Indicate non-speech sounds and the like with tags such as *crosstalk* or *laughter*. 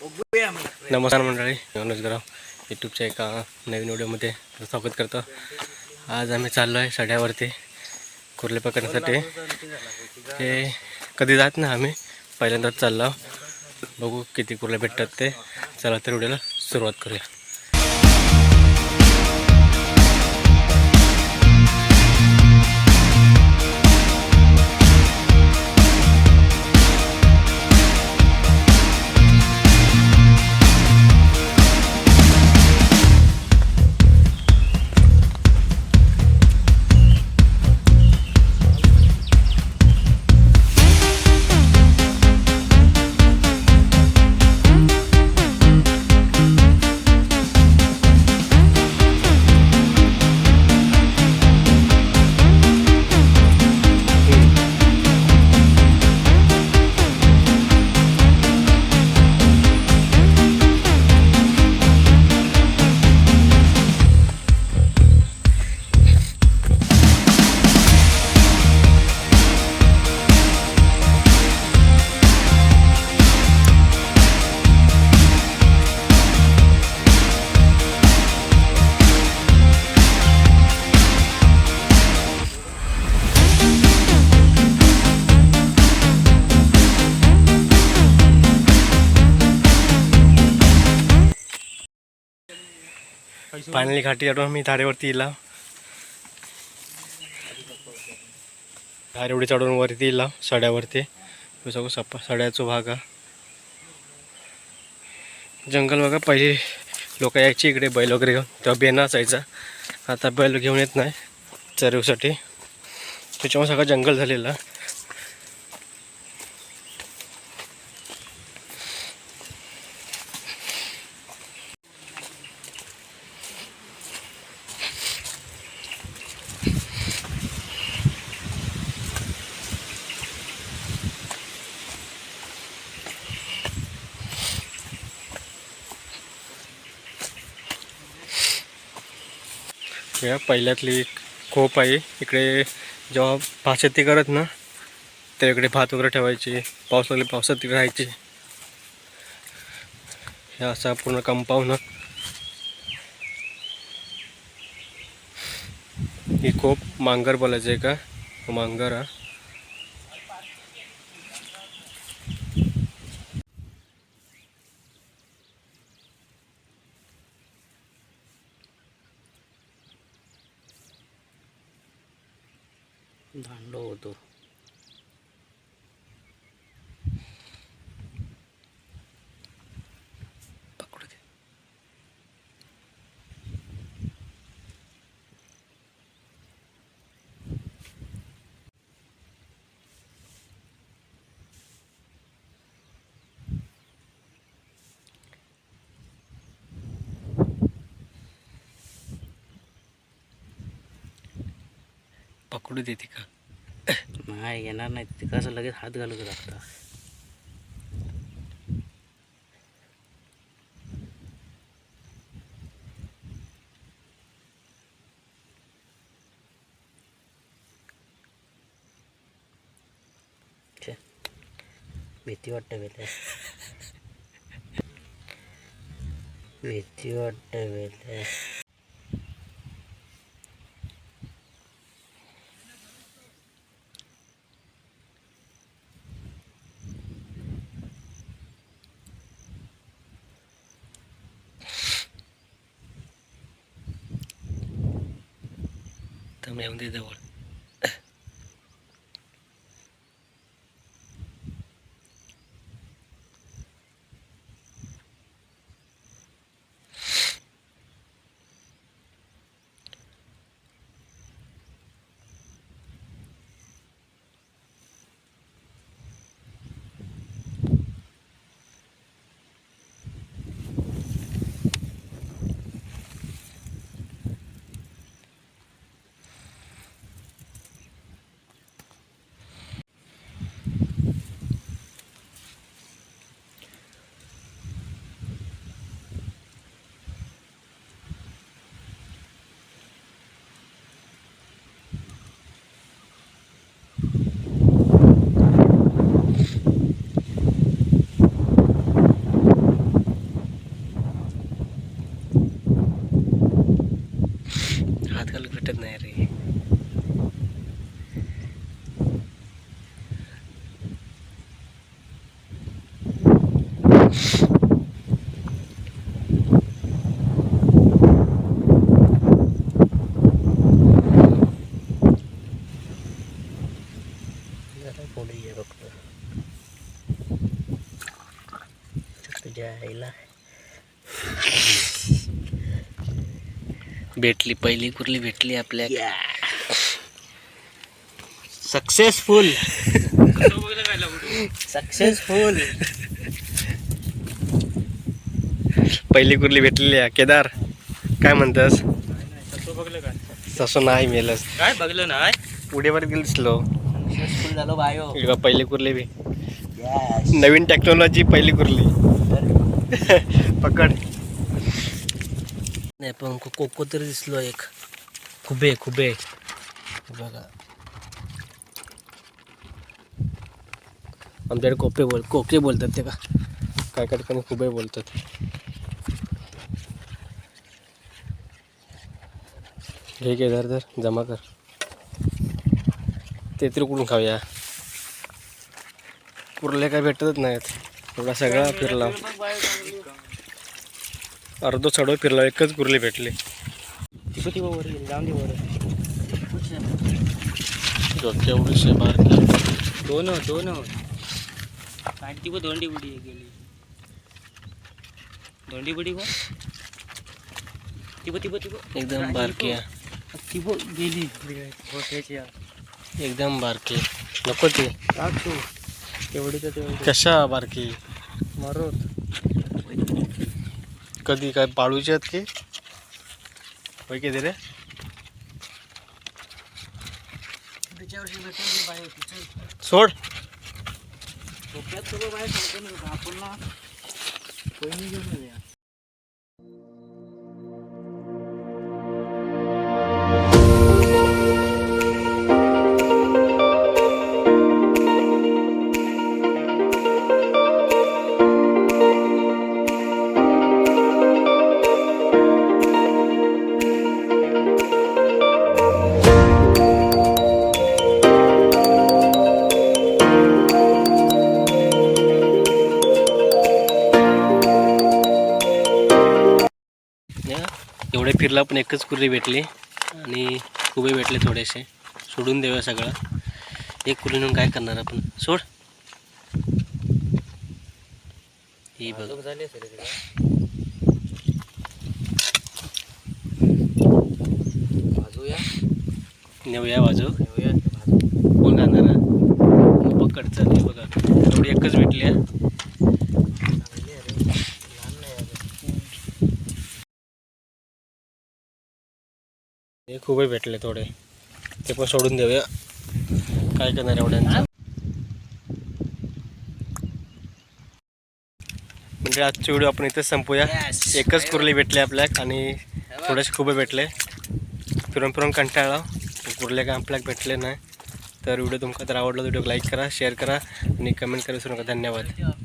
नमस्कार मंडळी योनस गराव यूट्यूबच्या एका नवीन व्हिडिओमध्ये स्वागत करतो. आज आम्ही चाललो आहे सड्यावरती कुर्ले पकडण्यासाठी. हे कधी जात ना आम्ही पहिल्यांदाच चाललो बघू किती कुर्ले भेटतात ते. चला तर व्हिडिओला सुरुवात करूया. फायनली घाटी काढून मी धारेवरती येला धारेवडी चढून वरती येला सड्यावरती. सगळं सप्पा सड्याचा भाग हा. जंगल बघा पहिले लोक यायची इकडे बैल वगैरे घेऊन. तेव्हा बेना असायचा. आता बैल घेऊन येत नाही चरवसाठी. त्याच्यामुळे सगळं जंगल झालेलं. या पहिल्यातली खोप आहे. इकडे जेव्हा भात शेती करत ना तर इकडे भात वगैरे ठेवायची. पाऊस लागले पावसात तिकडे राहायची. हे असा पूर्ण कंपाऊंड. ही खोप मांगर बोलायचं आहे का? मांगर. हा दांडो होतो पकडू दे पकडू देते का? नाही येणार नाही. ते कसं लगेच हात घालत लागता छे, भीती वाटतं बेले भीती वाटतं बेले तर मी भेटली पहिली कुर्ली भेटली आपल्या. सक्सेसफुल सक्सेसफुल पहिली कुर्ली भेटलेली आहे केदार. काय म्हणतस? तसं नाही मेलस काय बघलं ना? उड्यावर गेलं दिसलो सक्सेसफुल झालो बायो. पहिली कुर्ली बी. नवीन टेक्नॉलॉजी पहिली कुर्ली. *laughs* पकड. नाही पण कोको तरी दिसलो एक. खुबे खुबे. बघा. आमच्याकडे कोपे बोल कोके बोलतात ते का? काय काय ठिकाणी खुबे बोलतात. घे केदार तर जमा कर. ते तरी कुठून खाऊया? पुरले काय भेटतच नाहीत. एवढा सगळा फिरला. अर्धो चढो फिरला एकच कुर्ली भेटली. तिको वर गेली जाऊन दे वर. बारकी दोन दोन. काय तिको दोंडी बुडी गेली. दोंडी बुडी को तिको तिको तिको एकदम बारकी आहे. तिको गेली. एकदम बारकी नको ते. टाक तू. तेवढी तर तेवढी. कशा बारकी मरोत. कधी काय पाळूचे आहेत की? होय की रे सोड. आपण या. एवढे फिरला पण एकच कुर्ली भेटली आणि खुबे भेटले थोडेसे. सोडून देऊया सगळं. एक कुर्ली नेऊन काय करणार आपण? सोड. ही बघ. नेऊया बाजू नेऊया. कोण जाणार पकड चल हे बघा. एवढी एकच भेटली आहे. चांगली आहे रे लहान नाही अजून हे खूपही भेटले थोडे. ते पण सोडून देऊया. काय करणार एवढ्यांचं? म्हणजे आजची व्हिडिओ आपण इथेच संपूया. एकच कुर्ली भेटली आपल्याक आणि थोडेसे खूप भेटले. फिरून फिरून कंटाळा. कुर्ले काय आपल्याक भेटले नाही. तर व्हिडिओ तुमका जर आवडला व्हिडिओ लाईक करा शेअर करा आणि कमेंट करा नका. धन्यवाद.